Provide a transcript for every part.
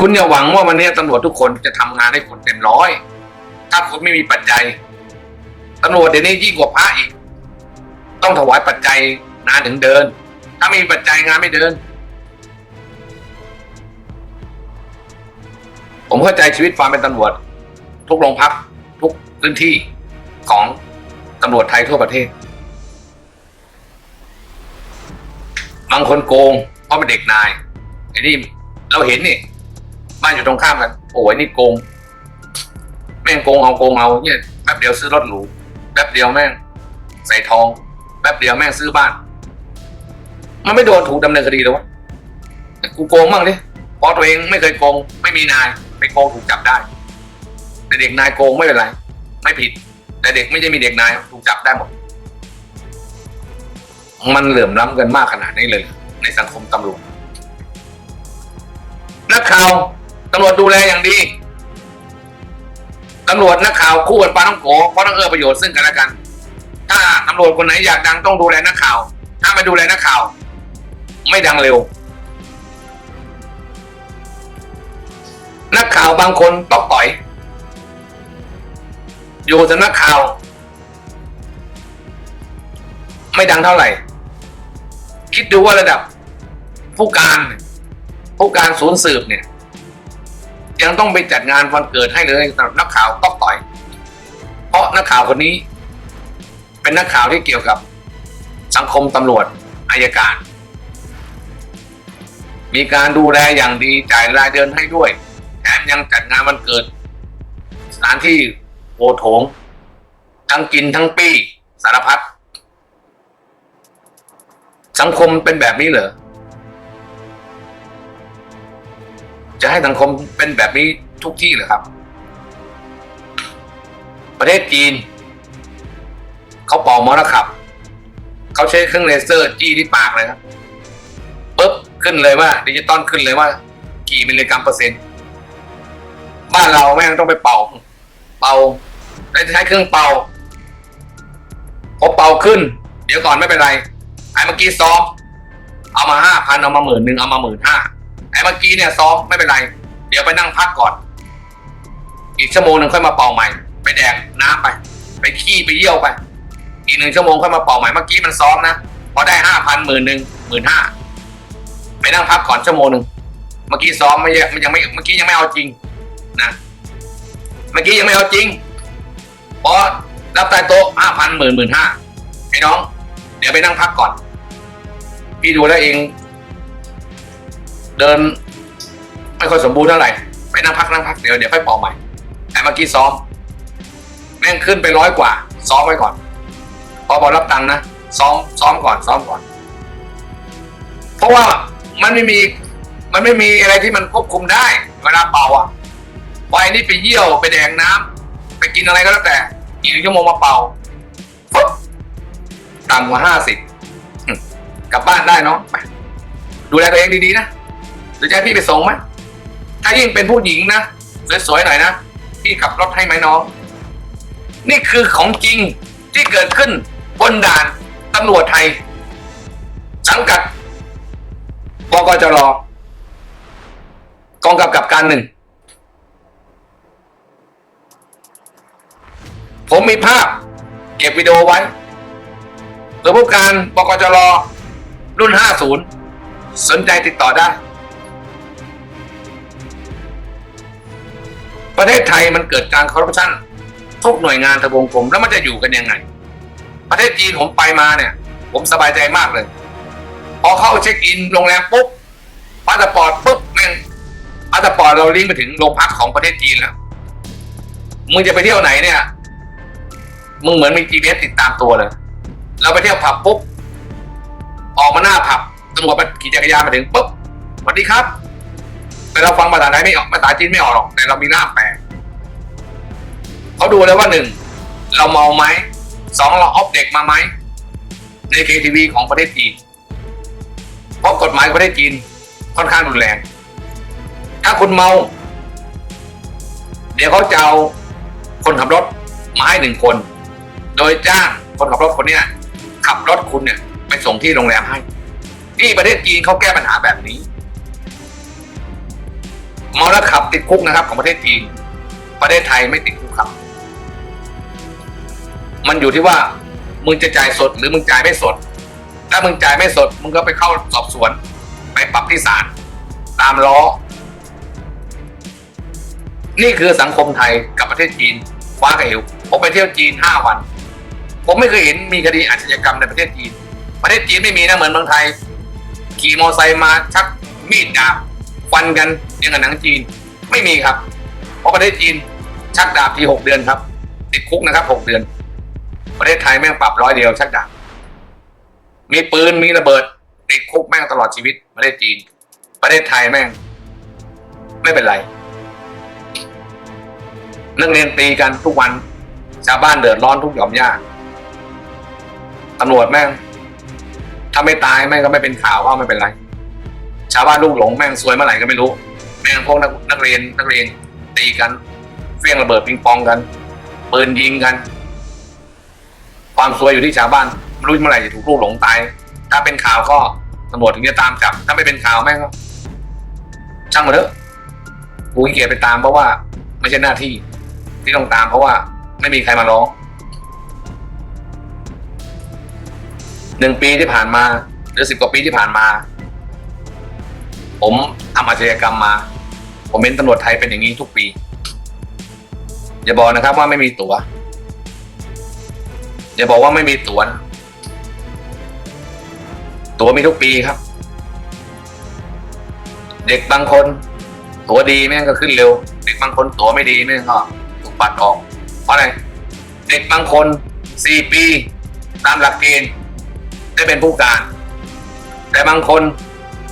คุณอย่าหวังว่าวันนี้ตำรวจทุกคนจะทำงานให้คุณเต็มร้อย ถ้าคุณไม่มีปัจจัยตำรวจเดี๋ยวนี้ยิ่งกว่าพระอีก ต้องถวายปัจจัยงานถึงเดิน ถ้าไม่มีปัจจัยงานไม่เดิน ผมเข้าใจชีวิตความเป็นตำรวจ ทุกโรงพักทุกพื้นที่ของตำรวจไทยทั่วประเทศ บางคนโกงเพราะเป็นเด็กนายไอ้นี่เราเห็นนี่ บ้านอยู่ตรงข้ามกันโอ้ยนี่โกง แม่งโกงเอาโกงเอาเนี่ยแป๊บเดียวซื้อรถหรูแป๊บเดียวแม่ง ใส่ทองแป๊บเดียวแม่งซื้อบ้าน มันไม่โดนถูกดำเนินคดีเลยวะกูโกงบ้างดิพราะตัวเองไม่เคยโกง ไม่มีนายไปโกงถูกจับได้ แต่เด็กนายโกงไม่เป็นไร ไม่ผิด แต่เด็กไม่ใช่มีเด็กนายถูกจับได้หมด มันเหลื่อมล้ำกันมากขนาดนี้เลย ในสังคมตำรวจนักข่าว ตำรวจดูแลอย่างดีตำรวจนักข่าวคู่กันปาต้องโกเพราะต้องเอื้อประโยชน์ซึ่งกันและกัน ถ้าตำรวจคนไหนอยากดังต้องดูแลนักข่าว ถ้าไม่ดูแลนักข่าว ไม่ดังเร็ว นักข่าวบางคนตอกต่อย อยู่สำนักข่าว ไม่ดังเท่าไหร่ คิดดูว่าระดับผู้การ ผู้การศูนย์สืบเนี่ย ยังต้องไปจัดงานวันเกิดให้เลยสำหรับนักข่าวตอกต่อย เพราะนักข่าวคนนี้ เป็นนักข่าวที่เกี่ยวกับ สังคมตำรวจอายการ มีการดูแลอย่างดีจ่ายรายเดือนให้ด้วยแถมยังจัดงานวันเกิด สถานที่โอโถง ทั้งกินทั้งปี้สารพัดสังคมเป็นแบบนี้เหรอ จะให้สังคมเป็นแบบนี้ทุกที่เหรอครับ ประเทศจีน เขาเป่ามอร์ขับ เขาใช้เครื่องเลเซอร์จี้ที่ปากเลยครับปุ๊บขึ้นเลยว่าดิจิตอลขึ้นเลยว่า กี่มิลลิกรัมเปอร์เซ็นต์ บ้านเราแม่งต้องไปเป่า เป่าใช้เครื่องเป่าพอเป่าขึ้น เดี๋ยวก่อนไม่เป็นไรไอ้เมื่อกี้ซ้อมเอามาห้าพันเอามาหมื่นหนึ่งเอามาหมื่นห้า อ้เมื่อกี้เนี่ยซ้อมไม่เป็นไร เดี๋ยวไปนั่งพักก่อน อีกชั่วโมงหนึ่งค่อยมาเป่าใหม่ ไปแดงน้ำไป ไปขี้ไปเยี่ยวไป อีกหนึ่งชั่วโมงค่อยมาเป่าใหม่ เมื่อกี้มันซ้อมนะ พอได้ห้าพันหมื่นหนึ่งหมื่นห้าไปนั่งพักก่อนชั่วโมงหนึ่ง เมื่อกี้ซ้อมไม่ยังมันยังไม่ เมื่อกี้ยังไม่เอาจริงนะ เมื่อกี้ยังไม่เอาจริงพราะรับใต้โต๊ะห้าพันหมื่นหมื่นห้าไอ้น้อง เดี๋ยวไปนั่งพักก่อน พี่ดูแล้วเอง เดิน ไม่ค่อยสมบูรณ์เท่าไหร่ไปนั่งพักนั่งพักเดี๋ยวเดี๋ยวค่อยเป่าใหม่แต่เมื่อกี้ซ้อม แม่งขึ้นไปร้อยกว่า ซ้อมไว้ก่อน พอบอกรับตังค์นะซ้อมซ้อมก่อนซ้อมก่อน เพราะว่ามันไม่มีมันไม่มีอะไรที่มันควบคุมได้เวลาเป่าอะไฟนี่ไปเยี่ยวไปแดงน้ำไปกินอะไรก็แล้วแต่อีกหนึ่งชั่วโมงมาเป่าปุ๊บต่ำกว่าห้าสิบกลับบ้านได้เนาะไปดูแลตัวเองดีๆนะ หรือจะให้พี่ไปส่งไหมถ้ายิ่งเป็นผู้หญิงนะสวยๆหน่อยนะพี่ขับรถให้ไหมน้อง นี่คือของจริงที่เกิดขึ้นบนด่านตำรวจไทย สังกัดบกจรกองกำกับการหนึ่ง ผมมีภาพ เก็บวิดีโอไว้หรือผู้การบกจรรุ่น 50 สนใจติดต่อได้ ประเทศไทยมันเกิดการคอร์รัปชันทุกหน่วยงานทบวงกรมแล้วมันจะอยู่กันยังไง ประเทศจีนผมไปมาเนี่ย ผมสบายใจมากเลย พอเข้าเช็คอินโรงแรมปุ๊บพาสปอร์ตปุ๊บแม่งพาสปอร์ตเราลิงก์ไปถึงโรงพักของประเทศจีนแล้วมึงจะไปเที่ยวไหนเนี่ยมึงเหมือนมี GPS ติดตามตัวเลย เราไปเที่ยวผับปุ๊บ ออกมาหน้าผับตำรวจมาขี่จักรยานมาถึงปุ๊บสวัสดีครับ แต่เราฟังภาษาไทยไม่ออกภาษาจีนไม่ออกหรอกแต่เรามีหน้าแปลเขาดูเลยว่าหนึ่งเราเมาไหมสองเราออฟเด็กมาไหมในเคทีวีของประเทศจีนเพราะกฎหมายประเทศจีนค่อนข้างรุนแรง ถ้าคุณเมา เดี๋ยวเขาจะเอาคนขับรถมาให้หนึ่งคน โดยจ้างคนขับรถคนเนี้ยขับรถคุณเนี่ยไปส่งที่โรงแรมให้ ที่ประเทศจีนเขาแก้ปัญหาแบบนี้ เมาแล้วขับติดคุกนะครับ ของประเทศจีน ประเทศไทยไม่ติดคุกครับ มันอยู่ที่ว่ามึงจะจ่ายสดหรือมึงจ่ายไม่สด ถ้ามึงจ่ายไม่สด มึงก็ไปเข้าสอบสวน ไปปรับที่ศาลตามล้อ นี่คือสังคมไทยกับประเทศจีนคว้ากับเหวผมไปเที่ยวจีนห้าวัน ผมไม่เคยเห็นมีคดีอาชญากรรมในประเทศจีน ประเทศจีนไม่มีนะเหมือนเมืองไทย ขี่มอเตอร์ไซค์มาชักมีดดาบ ฟันกันอย่างกับหนังจีนไม่มีครับ เพราะประเทศจีนชักดาบทีหกเดือนครับ ติดคุกนะครับหกเดือน ประเทศไทยแม่งปรับร้อยเดียวชักดาบมีปืนมีระเบิดติดคุกแม่งตลอดชีวิตประเทศจีน ประเทศไทยแม่ง ไม่เป็นไรนักเรียนตีกันทุกวันชาวบ้านเดือดร้อนทุกหย่อมย่าตำรวจแม่ง ถ้าไม่ตายแม่งก็ไม่เป็นข่าวว่าไม่เป็นไราวบ้านลูกหลงแม่งซวยเมื่อไหร่ก็ไม่รู้แม่งพวกนักนักเรียนนักเรียนตีกันเฟี้ยงระเบิดปิงปองกันปืนยิงกัน ความซวยอยู่ที่ชาวบ้านไม่รู้เมื่อไหร่จะถูกลูกหลงตาย ถ้าเป็นข่าวก็ตำรวจถึงจะตามจับ ถ้าไม่เป็นข่าวแม่งก็ช่างมาเถอะกูขี้เกียจไปตามเพราะว่า ไม่ใช่หน้าที่ ที่ต้องตามเพราะว่าไม่มีใครมาร้องหนึ่งปีที่ผ่านมา หรือสิบกว่าปีที่ผ่านมา ผมทำอาชญากรรมมา ผมเป็นตำรวจไทยเป็นอย่างนี้ทุกปี อย่าบอกนะครับว่าไม่มีตัว๋ว อย่าบอกว่าไม่มีตั๋วนะตั๋วมีทุกปีครับ เด็กบางคน ตั๋วดีแม่งก็ขึ้นเร็ว เด็กบางคนตั๋วไม่ดีแม่งก็ถูกปัดออก เพราะอะไรเด็กบางคนสี่ปี ตามหลักเกณฑ์ได้เป็นผู้การ แต่บางคน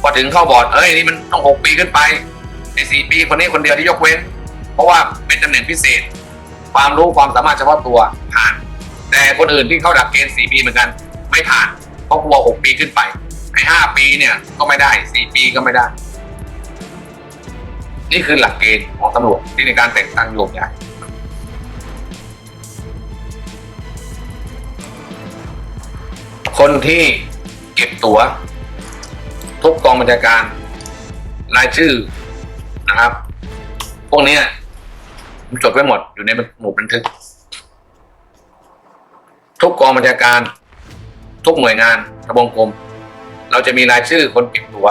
อถึงเข้าบอร์ดเอ้ยนี่มันต้องหกปีขึ้นไปไอ้สี่ปีคนนี้คนเดียวที่ยกเว้น เพราะว่าเป็นตำแหน่งพิเศษ ความรู้ความสามารถเฉพาะตัวผ่าน แต่คนอื่นที่เข้าหลักเกณฑ์สี่ปีเหมือนกัน ไม่ผ่านเพราะกลัวหกปีขึ้นไปไอ้ห้าปีเนี่ยก็ไม่ได้สี่ปีก็ไม่ได้ นี่คือหลักเกณฑ์ของตำรวจที่ในการแต่งตั้งโยกย้ายคนที่เก็บตัว๋ว ทุกกองบัญชาการ รายชื่อนะครับ พวกนี้ผมจดไว้หมดอยู่ในหมู่บันทึก ทุกกองบัญชาการ ทุกหน่วยงานระบวงกรมเราจะมีรายชื่อคนเก็บตัว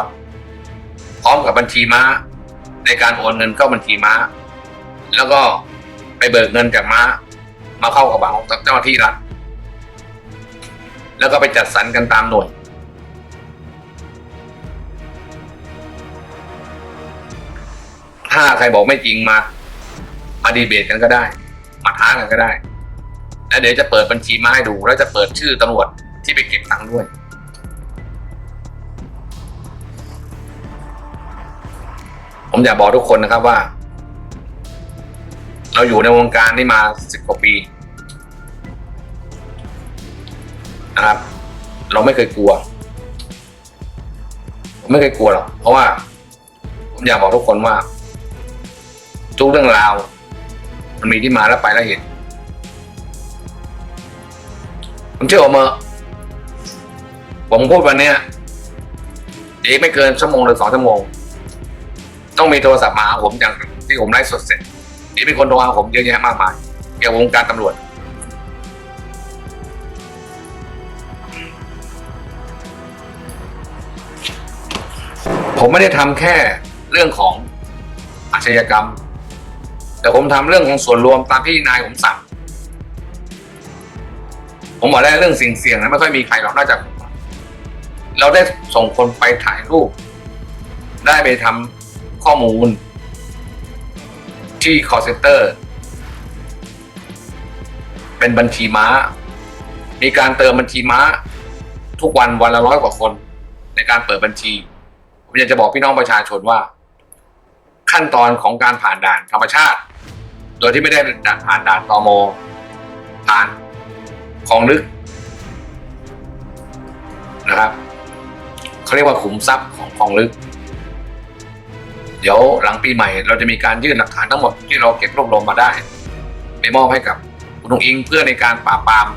พร้อมกับบัญชีม้า ในการโอนเงินเข้าบัญชีม้า แล้วก็ไปเบิกเงินจากม้า มาเข้ากระเป๋าของเจ้าหน้าที่รัฐแล้วก็ไปจัดสรรกันตามหน่วย ถ้าใครบอกไม่จริงมามาดีเบตกันก็ได้ มาท้ากันก็ได้ แล้วเดี๋ยวจะเปิดบัญชีมาให้ดู แล้วจะเปิดชื่อตำรวจที่ไปเก็บตังค์ด้วย ผมอยากบอกทุกคนนะครับว่า เราอยู่ในวงการนี้มาสิบกว่าปีนะครับ เราไม่เคยกลัว ไม่เคยกลัวหรอกเพราะว่า ผมอยากบอกทุกคนว่า ทุกเรื่องราว มันมีที่มาแล้วไปแล้วเห็นผมเชื่อผมเมอผมพูดวันเนี้ยอีกไม่เกินชั่วโมงหรือสองชั่วโมง ต้องมีโทรศัพท์มาหาผมอย่างที่ผมไลฟ์สดเสร็จอีกมีคนโทรหาผมเยอะแยะมากมายเกี่ยวกับวงการตำรวจ ผมไม่ได้ทำแค่เรื่องของอาชญากรรม แต่ผมทำเรื่องของส่วนรวมตามที่นายผมสั่งผมบอกได้เรื่องสิ่งเสี่ยงนะไม่ค่อยมีใครหรอกนอกจากเราได้ส่งคนไปถ่ายรูป ได้ไปทำข้อมูล ที่ call center เป็นบัญชีม้า มีการเติมบัญชีม้า ทุกวันวันละร้อยกว่าคน ในการเปิดบัญชี ผมอยากจะบอกพี่น้องประชาชนว่า ขั้นตอนของการผ่านด่านธรรมชาติ โดยที่ไม่ได้ผ่านด่านตอมผ่านของลึกนะครับเขาเรียกว่าขุมทรัพย์ของคลองลึก เดี๋ยวหลังปีใหม่ เราจะมีการยื่นหลักฐานทั้งหมดที่เราเก็บรวบรวมมาได้ ไปมอบให้กับคุณองอิงเพื่อในการปราบปราม